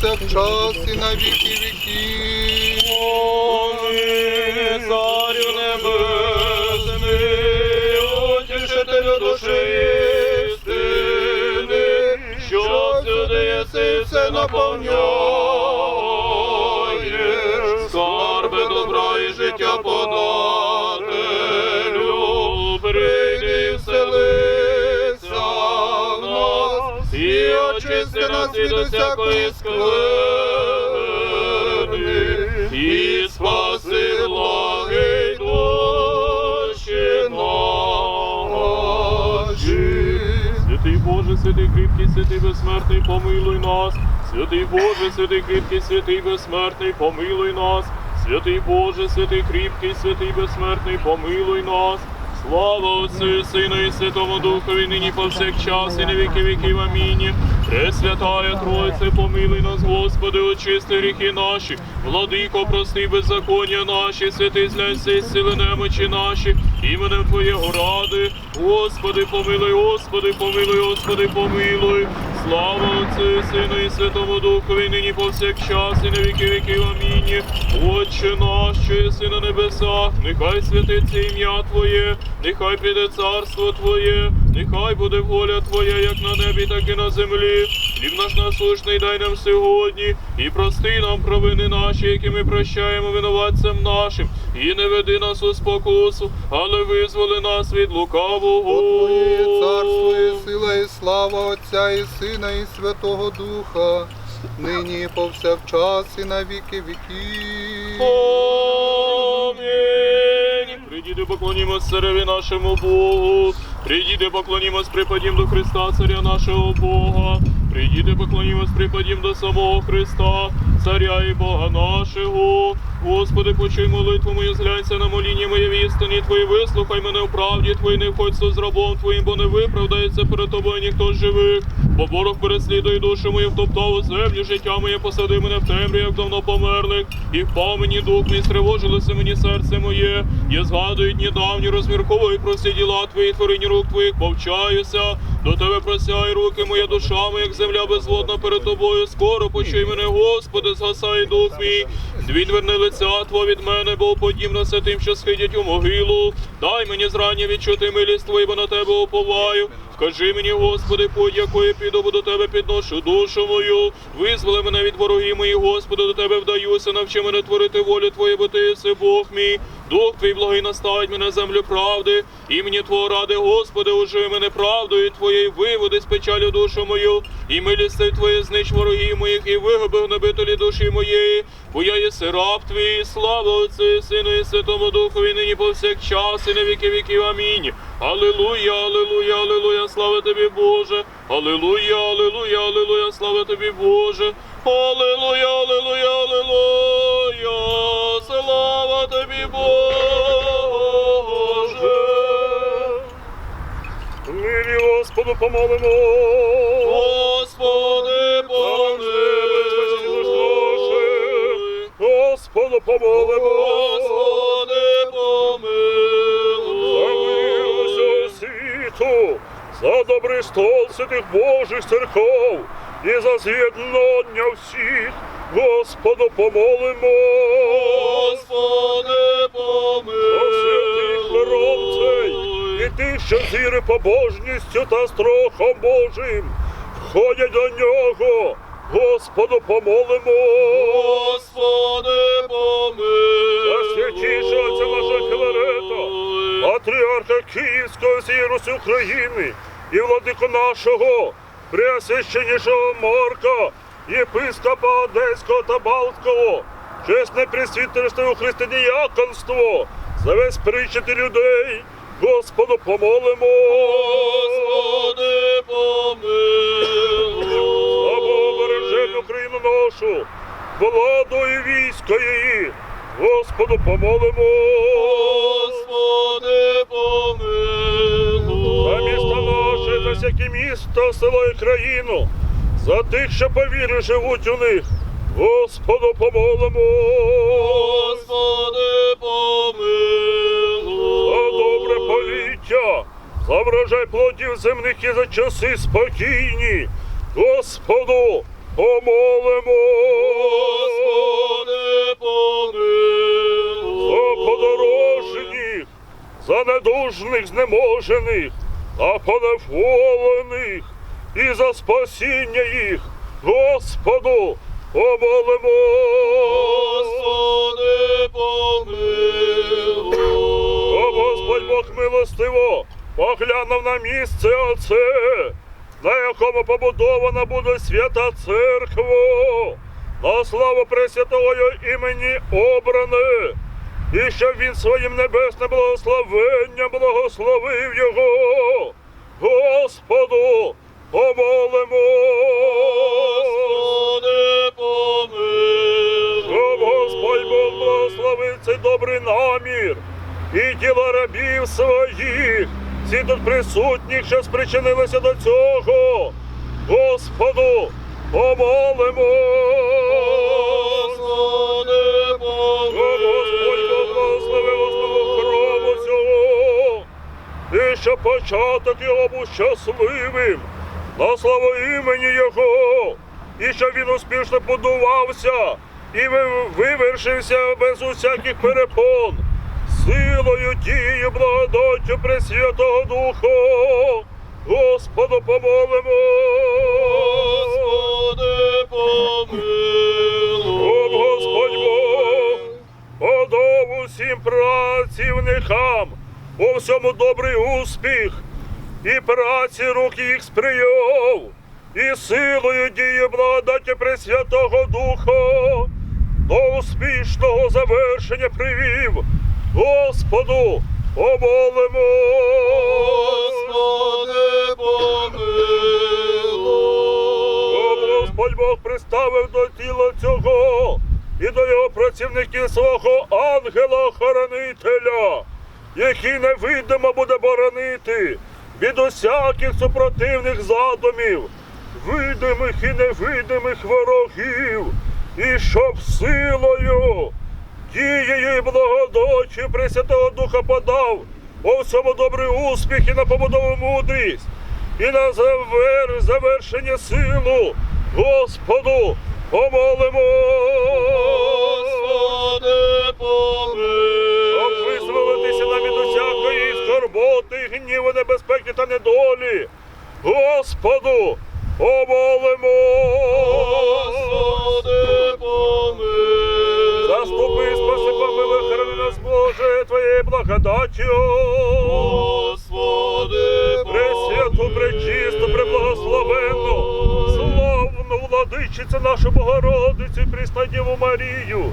повсякчас і на віки. Помни, царю небесний, утішителю душі істини, що всюди єси все наповняєш, скарби добра і життя подателю, нас від усякої скверни, і спаси благий душі наші. Святий Боже, святий кріпкий, святий безсмертний, помилуй нас. Святий Боже, святий кріпкий, святий безсмертний, помилуй нас. Святий Боже, святий кріпкий, святий безсмертний, помилуй нас. Слава Отцю, Сину і Святому Духові, нині повсякчас і на віки віків. Амінь. Пресвятая Тройце, помилуй нас, Господи, очисти гріхи наші, владико, прости беззаконня наші, святий і сили немочі наші, іменем Твоєго ради. Господи, помилуй, Господи, помилуй, Господи, помилуй. Слава Отцю, Сину і Святому Духові, нині повсякчас і на віки віків. Амінь. Отче наш, що єси на небесах, нехай святиться ім'я Твоє, нехай прийде царство Твоє, нехай буде воля Твоя, як на небі, так і на землі. Хліб наш насущний дай нам сьогодні, і прости нам провини наші, які ми прощаємо винуватцям нашим, і не веди нас у спокусу, але визволи нас від лукавого. Твоє царство і сила, і слава Отця і Сина, і Святого Духа, нині і повсякчас і на віки віків. Амінь. Прийдіте, поклонімось цареві нашому Богу. Прийдіте, поклонімось, припадім до Христа, царя нашого Бога. Прийдіте, поклонімось, припадім до самого Христа, царя і Бога нашого. Господи, почуй молитву мою, зглянься на моління моє істині Твої, вислухай мене в правді Твої, не входь з рабом Твоїм, бо не виправдається перед тобою ніхто з живих. Бо ворог переслідує душу мою, втоптав землю, життя моє посади мене в темрі, як давно померлих, і впав мені дух мій, стривожилося мені серце моє. Я згадую дні давні, розмірковую про всі діла твої, творіння рук твоїх, повчаюся. До тебе просяй руки, моя душа, моя, як земля безводна перед тобою. Скоро почуй мене, Господи, згасай дух мій. Відверни лиця Тво від мене, бо подібно все тим, що схидять у могилу. Дай мені зрання відчути милість Твою, бо на тебе уповаю. Кажи мені, Господи, путь, якою піду, до тебе підношу душу мою. Визволи мене від ворогів моїх, Господи, до тебе вдаюся, навчи мене творити волю Твою, бо ти єси Бог мій. Дух твій благий наставить мене землю правди, імені Твого ради, Господи, уживи мене правдою Твоєю, виводи з печалю душу мою, і милістив Твоє знищ ворогів моїх, і вигоби гнобителі душі моєї, бо я єси раб Твій, слава Отцю, і Сину, і Святому Духові, нині повсякчас, і на віки віків. Амінь. Алілуя, алілуя, алілуя, слава тобі, Боже. Алілуя, алілуя, алілуя, слава тобі, Боже. Алілуя, алілуя, алілуя, слава тобі, Боже. Мирі Господу помолимо. Господи, помилуй. Господу помолимо. Господи, помилуй. Замилуйся світу, за добрий стол святих Божих церков і за з'єднання всіх. Господу помолимо. Господи, помилуй. і тих, що з віри побожністю та страхом Божим входять до нього. Господу помолимо. Господи, помилуй. Отця нашого Філарета, патріарха Київського Русі України і владику нашого, преосвященнішого Марка, єпископа Одеського та Балтського, чесне присвітерство у християнство, за весь причити людей, Господу помолимо. Господи, помилуй. Слава бережемо Україну нашу, владу і військо її, Господу помолимо. за всяке місто, село і країну, за тих, що повірю, живуть у них. Господу помолимо. Господи помилуй. За добре повіття, за врожай плодів земних і за часи спокійні. Господу помолимо. Господи помилуй. За подорожніх, за недужних, знеможених за поневолених і за спасіння їх, Господу, помолимо. Господи, помилуй. О Господь Бог милостиво, поглянув на місце оце, на якому побудована буде свята церква, на славу Пресвятого імені обране, і щоб він своїм небесним благословенням благословив його. Господу, помолимо. Господи, помилуй. Щоб Господь Бог благословив цей добрий намір і діло рабів своїх, всі тут присутніх, що спричинилися до цього. Господу, помолимо. Господи, Щоб і щоб початок його був щасливим, на славу імені Його, і щоб він успішно будувався і вивершився без усяких перепон, силою, дією, благодаттю Пресвятого Духа. Господу помолимо. Господи, помилуй. Об Господь Бог, подав усім працівникам, у всьому добрий успіх, і праці рук їх сприяв, і силою дії благодаті Пресвятого Духа до успішного завершення привів. Господу, помолимо. Господи, помилуй. Господь Бог приставив до тіла цього і до його працівників свого ангела-хоронителя, який невидимо буде боронити від усяких супротивних задумів, видимих і невидимих ворогів, і щоб силою, дією і благодачі Пресвятого Духа подав у всьому добрий успіх і на побудову мудрість і на завер... завершення силу Господу помолимо. Господи, помилуй. Скорботи, гніву, небезпеки та недолі. Господу помолимо. Господи, помилуй. Заступи, спаси, помилуй, храни нас, Боже, Твоєю благодаттю. Господи, Пресвяту, пречисту, преблагословенну, славну владичицю нашу Богородицю, Діву Марію,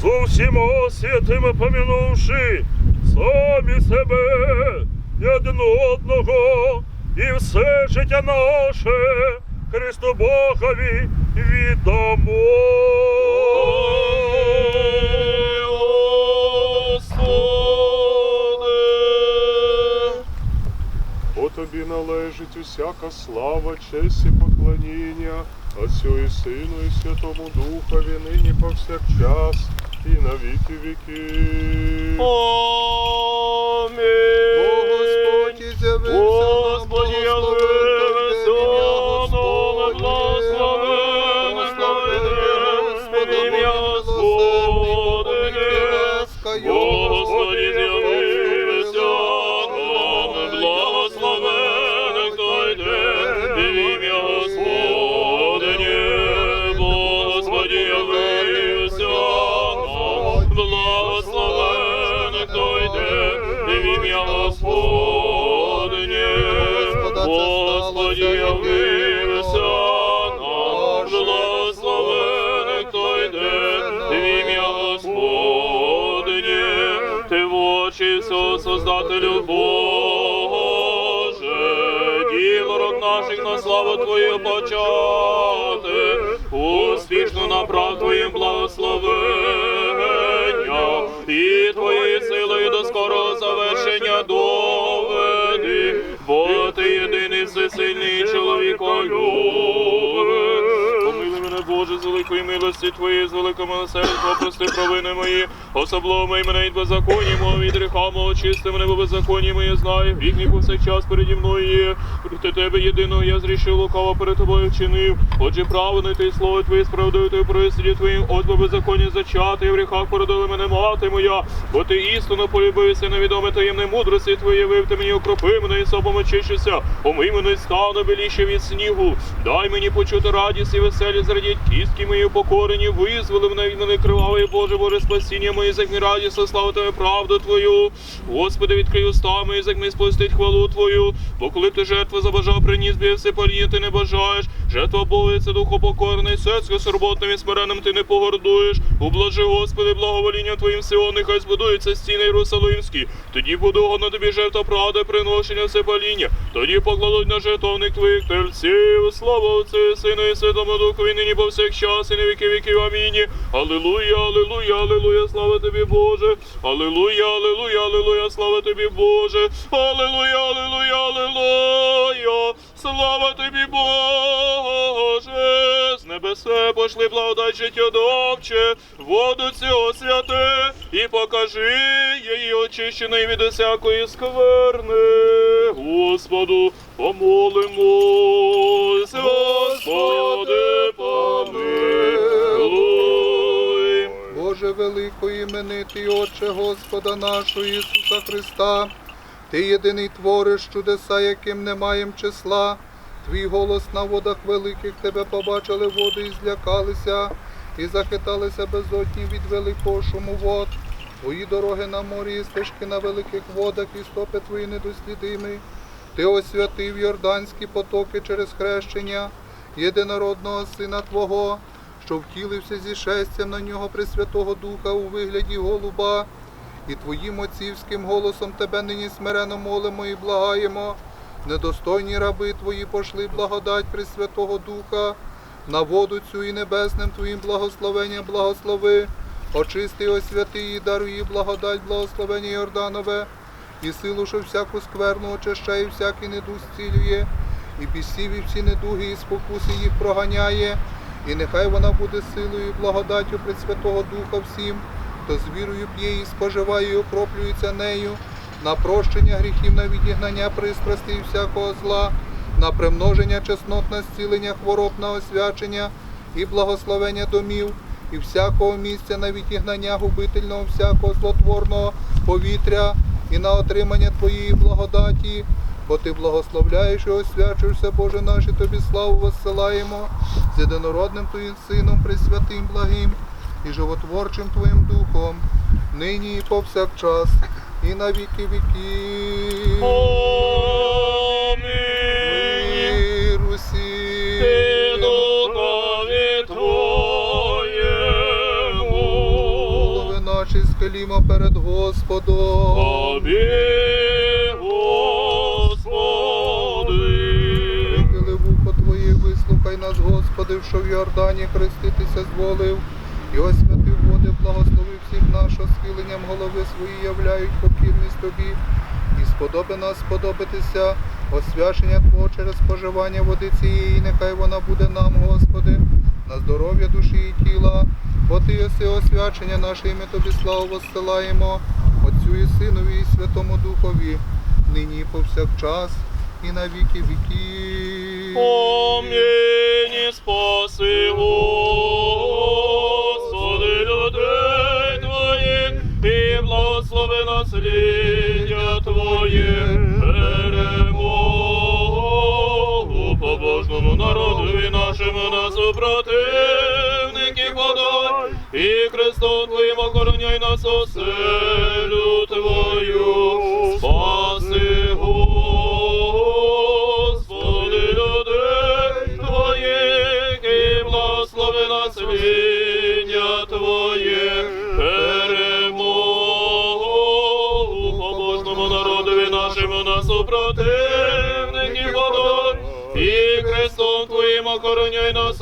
з усіма святими помінувши самі себе і один одного, і все життя наше Христу Богові віддамо. Господи. Тобі належить усяка слава, честь і поклоніння, Отцю і Сину, і Святому Духові, нині повсякчас, і на віки віки. Амінь. О Господь і з'явився нам, Господь ім'я Господнє. Господь явився нам, благословен хто йде в ім'я Господнє. Ти в очі всього Создателю Боже, діло наших на славу Твою почати, успішно направ Твоїм благословення, милості Твої, з великого милосердя, прости провини мої, особливо мий мене від беззаконня мого, від гріха мого, чисти мене, бо беззаконня моє знаю, гріх мій повсякчас переді мною є. Проти тебе єдиного я зрішив лукаво перед тобою вчинив. Отже, правильно ти слово твоє справдою ти присуді твоїм, от бо беззаконня зачати, і в гріхах породили мене мати моя, бо ти істинно полюбився, невідоме таємне мудрості твоє, вив ти мені окропи мене і собом очищуся, омий мене стану біліше від снігу. Дай мені почути радість і веселість, зрадіть кістки мої покорені, визволи мене від мене кривавої Боже, Боже, спасіння моє, закмі радість, славу тебе правду Твою. Господи, відкрий уста мої, закмі сповістить хвалу Твою. Бо коли ти жертву забажав, приніс би все паління, ти не бажаєш. Жертва Бога це духу покорний, серцю скорботним і смиренним ти не погордуєш. Ублажи, Господи, благовоління Твоїм Сіон, нехай збудуються стіни Єрусалимські. Тоді буде угодно тобі жертва правди, приношення все паління. Тоді покладуть на жертовник твоїх тельців. Слава Отцю, і Сину і Святому Духові, нині повсякчас і на віки віків. Амінь. Алілуя, алілуя, алілуя, слава тобі, Боже. Алілуя, алілуя, алілуя, слава тобі, Боже. Алілуя, алілуя, алілуя, слава тобі, Боже. З небесе пошли благодать життєдовче, воду цього святе, і покажи її очищеної від усякої скверни. Господу помолимось, Господи, помилуй. Боже великий іменитий Отче Господа нашого Ісуса Христа, Ти єдиний твориш чудеса, яким не маєм числа. Твій голос на водах великих тебе побачили води і злякалися, і захиталися безодні від великого шуму вод. Твої дороги на морі, і стежки на великих водах, і стопи твої недослідимі. Ти освятив Йорданські потоки через хрещення єдинородного Сина Твого, що втілився зі шестям на нього Пресвятого Духа у вигляді голуба, і Твоїм отцівським голосом Тебе нині смирено молимо і благаємо. Недостойні раби Твої пошли благодать Пресвятого Духа, на воду цю і небесним Твоїм благословенням благослови, очисти, освяти і даруй благодать, благословення Йорданове, і силу, що всяку скверну очищає, і всякий недух зцілює, і бісів, і всі недуги, і спокуси їх проганяє, і нехай вона буде силою і благодаттю Пресвятого Духа всім, хто з вірою п'є і споживає, і окроплюється нею, на прощення гріхів, на відігнання пристрасти і всякого зла, на примноження чеснот, на зцілення хвороб, на освячення і благословення домів, і всякого місця на відігнання губительного, всякого злотворного повітря, і на отримання Твоєї благодаті, бо Ти благословляєш і освячуєшся, Боже наш, і Тобі славу воссилаємо з єдинородним Твоїм Сином, Пресвятим, благим і животворчим Твоїм Духом, нині і повсякчас, і на віки віків. Амінь. Мир усім. Голови наші схилімо перед Господом. Тобі, нас, Господи, що в Йордані хреститися зволив, і освятив води, благословив всіх нас, схиленням голови свої являють покірність Тобі, і сподоби нас сподобатися освячення Твого через споживання води цієї, нехай вона буде нам, Господи, на здоров'я душі і тіла, бо Ти єси освячення наше, і ми Тобі славу воссилаємо, Отцю і Синові, і Святому Духові, нині і повсякчас, і на віки віків. Пом'яні спаси, Господи, людей Твоїх, і благослови насліддя Твоє, перемогу побожному народові нашому на супротивників подай, і Христом Твоїм охороняй нас оселю Твою,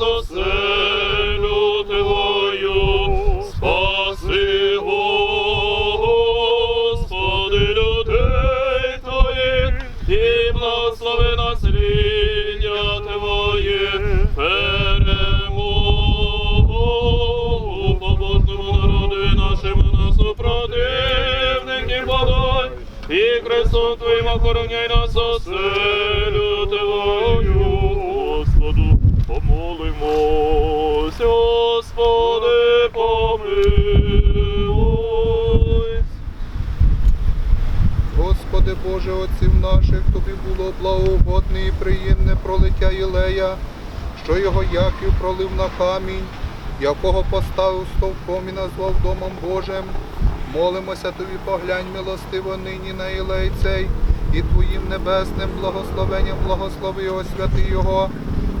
нас Твою, спаси, Господи, людей Твоїх, і благослови насліддя Твоє, перемогу побожному народові нашому на Господи, подай, і крестом Твоїм охороняй нас оселю Боже, отців наших, тобі було благоугодне і приємне пролиття Єлея, що його Яків пролив на камінь, якого поставив стовпом і назвав Домом Божим. Молимося тобі, поглянь милостиво нині на Єлей цей, і Твоїм небесним благословенням благослови його, святи Його,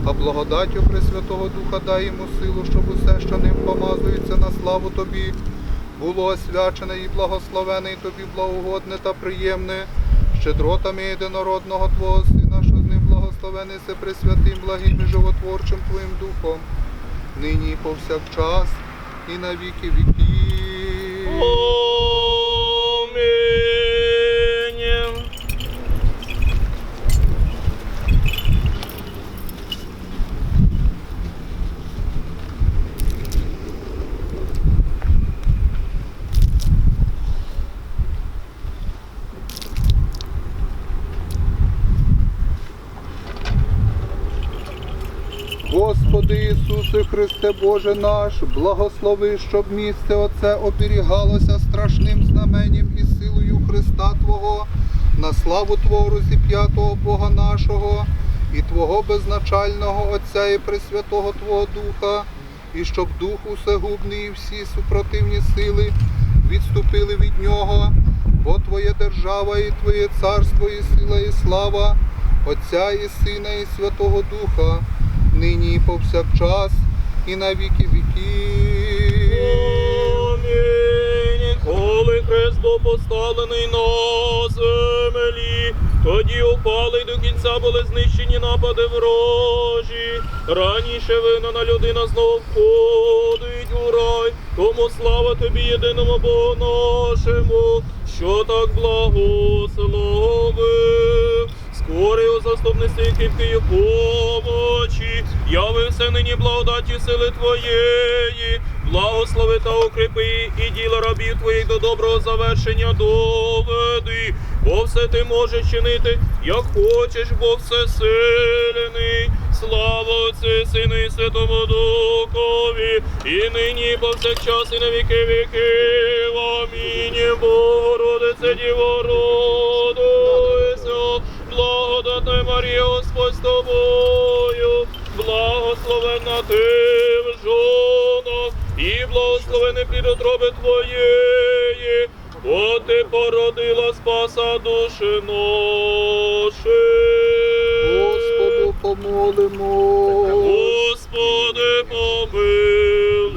а благодаттю Пресвятого Духа дай йому силу, щоб усе, що ним помазується на славу тобі, було освячене і благословене, і тобі благогодне та приємне, щедротами єдинородного Твого Сина, що з ним благословений се благим і животворчим Твоїм Духом, нині і повсякчас, і на віки віків. Ісусе Христе Боже наш, благослови, щоб місце оце оберігалося страшним знаменем і силою Христа Твого, на славу Твого розіп'ятого Бога нашого і Твого безначального Отця і Пресвятого Твого Духа, і щоб Дух усегубний і всі супротивні сили відступили від Нього, бо Твоя держава і Твоє царство, і сила, і слава, Отця і Сина, і Святого Духа нині і повсякчас, і на віки віків. Амінь. Коли хрест був поставлений на землі, тоді упали до кінця були знищені напади ворожі. Раніше винана людина знов входить у рай, тому слава тобі єдиному Богу нашому, що так благословив. Скорий у заступництві кріпкої помочі, явився нині благодаті сили Твоєї, благослови та укріпи і діла рабів Твоїх до доброго завершення доведи, бо все ти можеш чинити, як хочеш, Бог всесильний. Слава Отцю, Сину і Святому Духові, і нині, і повсякчас, і на віки віків. Амінь. Богородице, Діво, родуйся, благодатна Марія, Господь з тобою, утроби твоєї, бо ти породила спаса душі наші. Господу помолимо. Господи, помилуй.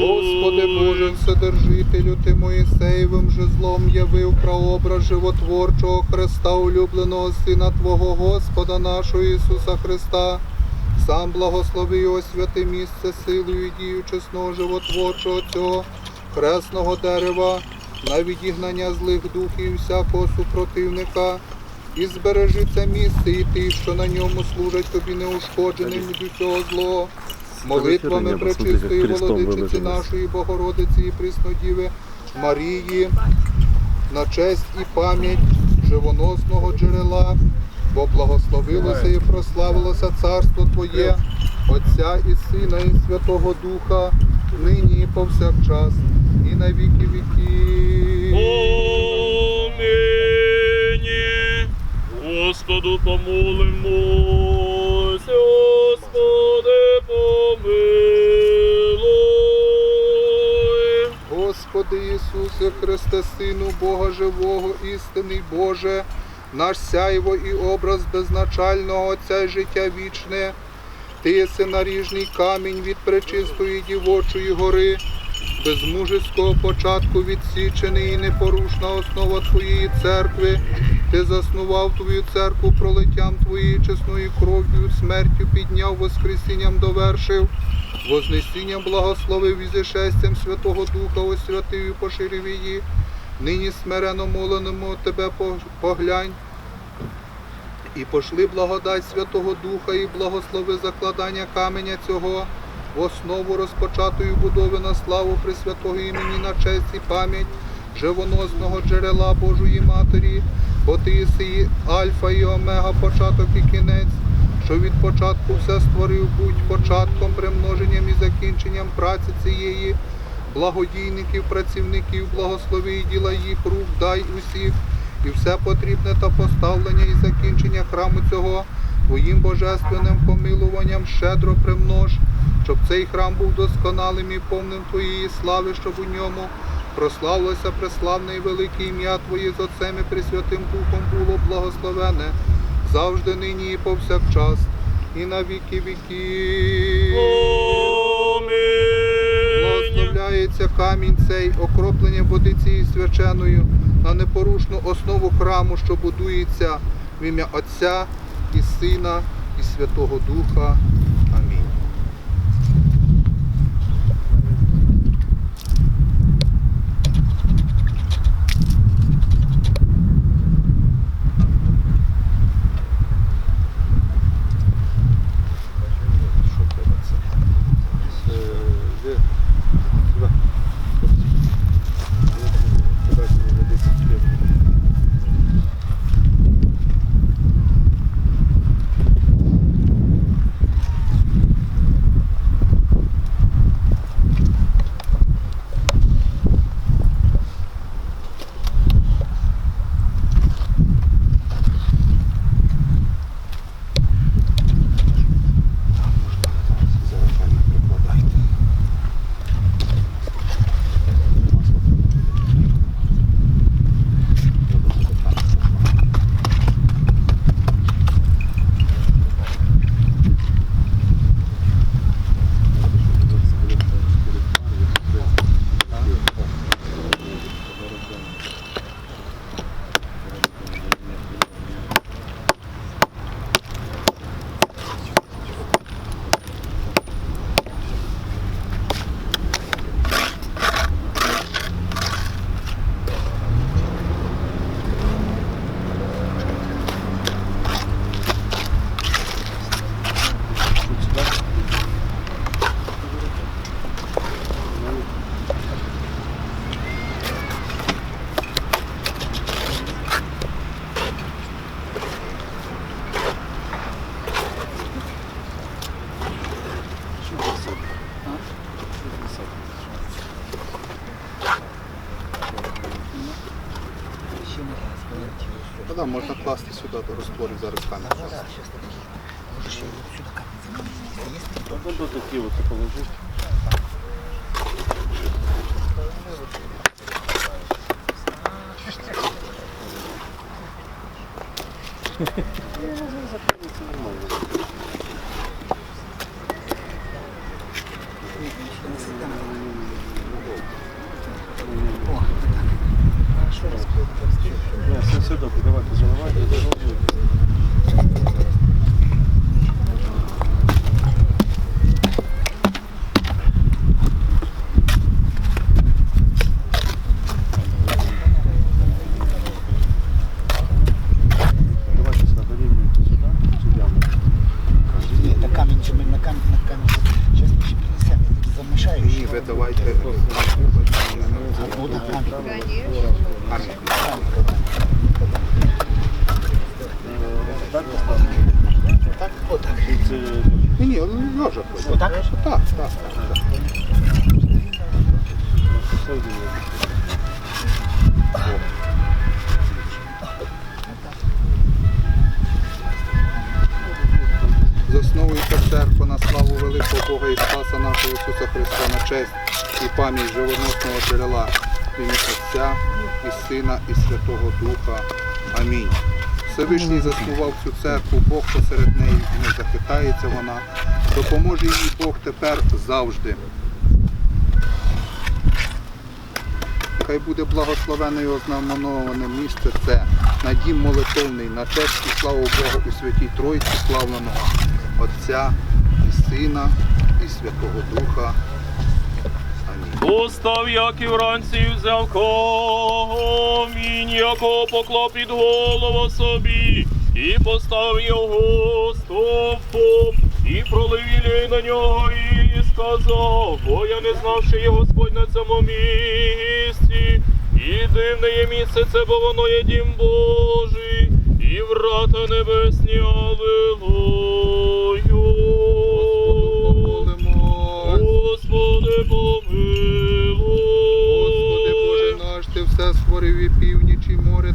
Господи Боже, Вседержителю, Ти Моїсеєвим же злом явив прообраз животворчого Христа, улюбленого Сина Твого Господа нашого Ісуса Христа. Сам благослови його святе місце силою і дію чесного животворчого цього хресного дерева на відігнання злих духів і всякого супротивника. І збережи це місце і ти, що на ньому служать тобі неушкодженим від усього злого. Молитвами пречистої володичиці нашої Богородиці і Приснодіви Марії, на честь і пам'ять живоносного джерела, бо благословилося і прославилося царство Твоє, Отця і Сина, і Святого Духа, нині і повсякчас, і на віки віків. Амінь. Господу помолимось, Господи помилуй. Господи Ісусе Христе, Сину Бога живого, істинний Боже, наш сяйво і образ безначального Отця життя вічне. Ти єси наріжний камінь від пречистої дівочої гори, без мужеського початку відсічений і непорушна основа Твоєї церкви. Ти заснував Твою церкву пролиттям Твоєї чесної кров'ю, смертю підняв, воскресінням довершив, вознесінням благословив і зішестям Святого Духа освятив і поширив її. Нині смирено моленому Тебе поглянь, і пошли благодать Святого Духа і благослови закладання каменя цього в основу розпочатої будови на славу Пресвятого імені на честь і пам'ять живоносного джерела Божої Матері, бо ти єси Альфа і Омега, початок і кінець, що від початку все створив, будь початком, примноженням і закінченням праці цієї, благодійників, працівників, благослови і діла їх рук, дай усіх, і все потрібне та поставлення і закінчення храму цього Твоїм божественним помилуванням щедро примнож, щоб цей храм був досконалим і повним Твоєї слави, щоб у ньому прославилося преславне і велике ім'я Твоє з Отцем і Пресвятим Духом було благословене завжди, нині і повсякчас, і на віки віків. Амінь. Благословляється камінь цей, окроплення води цією свяченою на непорушну основу храму, що будується в ім'я Отця і Сина і Святого Духа. Та можна класти сюди до розтворів зараз камінь. До такі от положити. Все, все добре, давайте заливайте. Честь і пам'ять живоносного джерела в ім'я Отця і Сина і Святого Духа. Амінь. Всевишній заснував цю церкву, Бог посеред неї і не захитається вона. Допоможе їй Бог тепер завжди. Хай буде благословене і ознаменоване місце це на дім молитовний, на честь і славу Богу у святій Тройці славленого Отця і Сина і Святого Духа. Устав, як і вранці взяв комінь, якого поклав під голову собі, і постав його стовпом, і пролив ілей на нього, і сказав, бо я не знав, що є Господь на цьому місці, і дивне є місце це, бо воно є дім Божий, і врата небесні Авилою.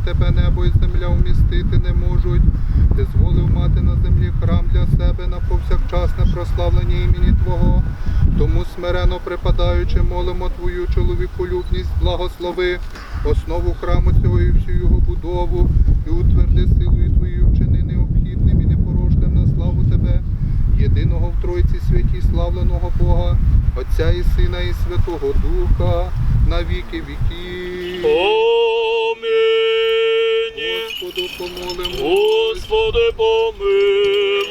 Тебе небо і земля вмістити не можуть. Ти зволив мати на землі храм для себе на повсякчасне прославлення імені Твого. Тому смирено припадаючи, молимо Твою чоловіколюбність, благослови, основу храму цього і всю його будову, і утверди силою Твою вчини необхідним і непорожним на славу Тебе, єдиного в Тройці святі славленого Бога, Отця і Сина, і Святого Духа, на віки віків. Господу помолимо. Господи, помилуй.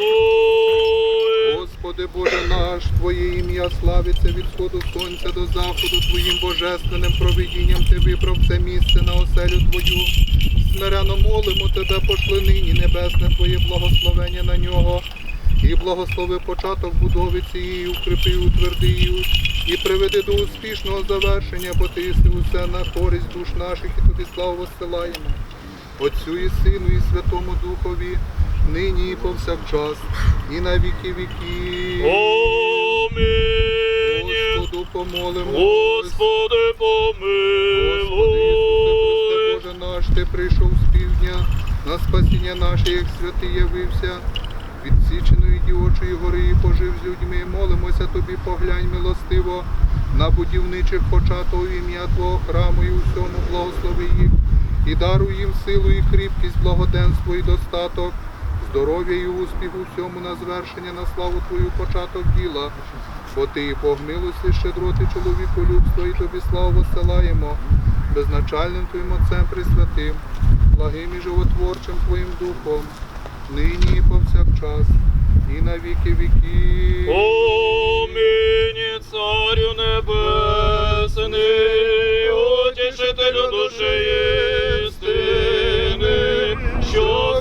Господи Боже наш, Твоє ім'я славиться від сходу сонця до заходу, Твоїм божественним провидінням Ти вибрав це місце на оселю Твою. Смирено молимо Тебе, пошли нині небесне Твоє благословення на нього. І благослови початок будови цієї, укріпи, і утверди її, і приведи до успішного завершення, бо ти усе на користь душ наших, і тобі славу воссилаємо. Отцю і Сину, і Святому Духові, нині і повсякчас, і на віки віків. Амінь. Господу помолимо. Господи, Господи Ісусе помилуй. Боже наш, Ти прийшов з півдня, на спасіння наше, як святий явився. Від січеної дівочої гори і пожив з людьми. Молимося тобі, поглянь милостиво на будівничих початок ім'я Твого храму і усьому благослови їх, і даруй їм силу і кріпкість, благоденство і достаток, здоров'я і успіх у всьому на звершення, на славу Твою початок діла. Бо ти і погнилося щедроти чоловіку чоловіколюбство, і тобі славу посилаємо, безначальним Твоїм Отцем присвятим, благим і животворчим Твоїм Духом, нині і повсякчас, і на віки віків. Омині, Царю Небесний, утішителю душеї. joy.